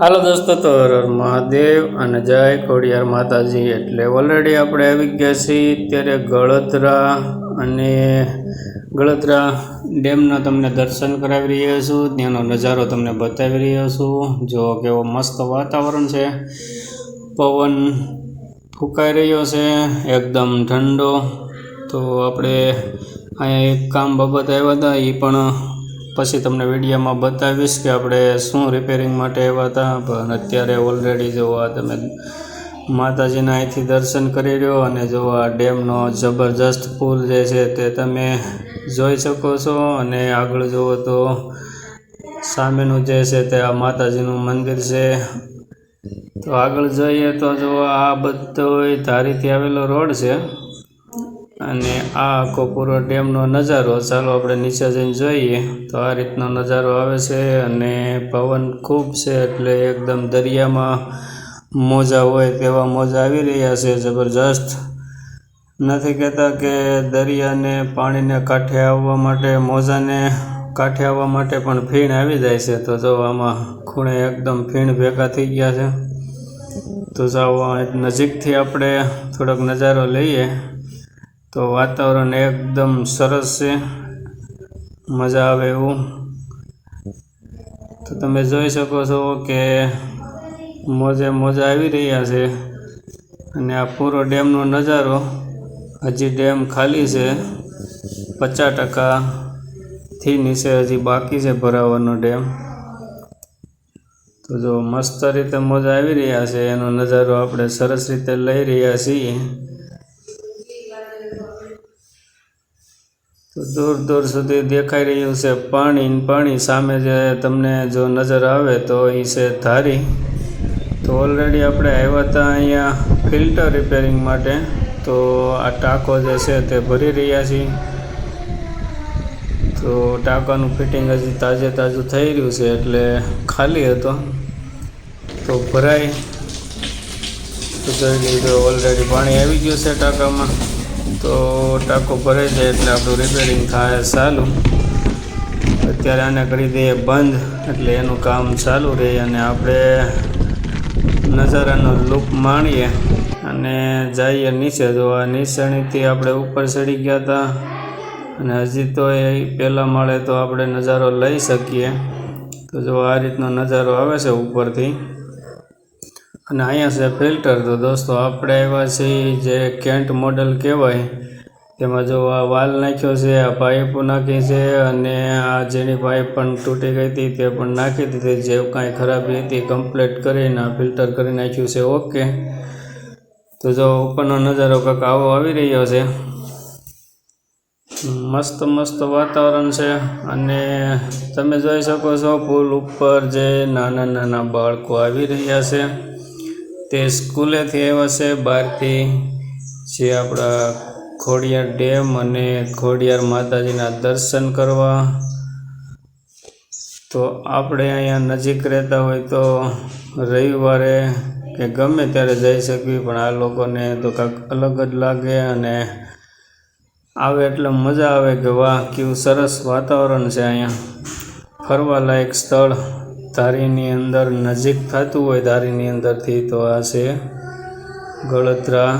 હાલો દોસ્તો, તો મહાદેવ અને જય ખોડિયાર માતાજી. એટલે ઓલરેડી આપણે આવી ગયા છીએ અત્યારે ગળતરા અને ગળતરા ડેમના તમને દર્શન કરાવી રહ્યા છું. ત્યાંનો નજારો તમને બતાવી રહ્યો છું. જો કેવો મસ્ત વાતાવરણ છે. પવન ફૂંકાઈ રહ્યો છે. એકદમ ઠંડો. તો આપણે અહીંયા એક કામ બાબત આવ્યા હતા એ પણ પછી તમને વિડીયોમાં બતાવીશ કે આપણે શું રિપેરિંગ માટે આવ્યા હતા. પણ અત્યારે ઓલરેડી જો આ તમે માતાજીના અહીંથી દર્શન કરી રહ્યો અને જો આ ડેમનો જબરજસ્ત પુલ જે છે તે તમે જોઈ શકો છો. અને આગળ જુઓ તો સામેનું જે છે તે આ માતાજીનું મંદિર છે. તો આગળ જઈએ તો જો આ બધો ધારીથી આવેલો રોડ છે. અને આ આખો પૂરો ડેમનો નજારો, ચાલો આપણે નીચે જઈને જોઈએ. તો આ રીતનો નજારો આવે છે અને પવન ખૂબ છે એટલે એકદમ દરિયામાં મોજા હોય તેવા મોજા આવી રહ્યા છે, જબરજસ્ત. નથી કહેતા કે દરિયાને પાણીને કાંઠે આવવા માટે, મોજાને કાંઠે આવવા માટે પણ ફીણ આવી જાય છે. તો જો આમાં ખૂણે એકદમ ફીણ ભેગા થઈ ગયા છે. તો જાઓ નજીકથી આપણે થોડોક નજારો લઈએ. તો વાતાવરણ એકદમ સરસ છે. મજા આવે એવું. તો તમે જોઈ શકો છો કે મોજે મોજા આવી રહ્યા છે અને આ પૂરો ડેમનો નજારો હજી ડેમ ખાલી છે. પચાસ ટકાથી નીચે હજી બાકી છે ભરાવાનો ડેમ. તો જો મસ્ત રીતે મોજા આવી રહ્યા છે. એનો નજારો આપણે સરસ રીતે લઈ રહ્યા છીએ. દૂર દૂર સુધી દેખાઈ રહ્યું છે. પાણી પાણી સામે જે તમને જો નજર આવે તો એ છે ધારી. તો ઓલરેડી આપણે આવ્યા હતા અહીંયા ફિલ્ટર રિપેરિંગ માટે. તો આ ટાંકો જે છે તે ભરી રહ્યા છીએ. તો ટાંકાનું ફિટિંગ હજી તાજે તાજું થઈ રહ્યું છે એટલે ખાલી હતો. તો ભરાય. તો ઓલરેડી પાણી આવી ગયું છે ટાંકામાં. તો ટાંકો ભરાઈ જાય એટલે આપણું રિપેરિંગ થાય ચાલુ. અત્યારે આને કરી દઈએ બંધ, એટલે એનું કામ ચાલુ રહે અને આપણે નજારાનો લુક માણીએ અને જઈએ નીચે. જો આ નીચેણીથી આપણે ઉપર ચડી ગયા હતા અને હજી તો એ પહેલાં માળે તો આપણે નજારો લઈ શકીએ. તો જો આ રીતનો નજારો આવે છે ઉપરથી. અને અહીંયા છે ફિલ્ટર. તો દોસ્તો, આપણે આવ્યા છીએ જે કેન્ટ મોડલ કહેવાય. તેમાં જો આ વાલ નાખ્યો છે, આ પાઇપ નાખી છે, અને આ જેની પાઇપ પણ તૂટી ગઈ હતી તે પણ નાખી દીધી. જે કાંઈ ખરાબી હતી કમ્પ્લીટ કરીને આ ફિલ્ટર કરી નાખ્યું છે ઓકે તો જો ઉપરનો નજારો કંઈક આવો આવી રહ્યો છે. મસ્ત મસ્ત વાતાવરણ છે, અને તમે જોઈ શકો છો, પુલ ઉપર જે નાના નાના બાળકો આવી રહ્યા છે. તે સ્કૂલેથી આવ્યા છે બહારથી જે આપણા ખોડિયાર ડેમ અને ખોડિયાર માતાજીના દર્શન કરવા. તો આપણે અહીંયા નજીક રહેતા હોય તો રવિવારે કે ગમે ત્યારે જઈ શકીએ પણ આ લોકોને તો કાંઈક અલગ જ લાગે અને આવે એટલે મજા આવે કે વાહ, કેવું સરસ વાતાવરણ છે અહીંયા. ફરવા લાયક સ્થળ. ધારીની અંદર નજીક થતું હોય ધારીની અંદરથી તો આ છે ગળતરા.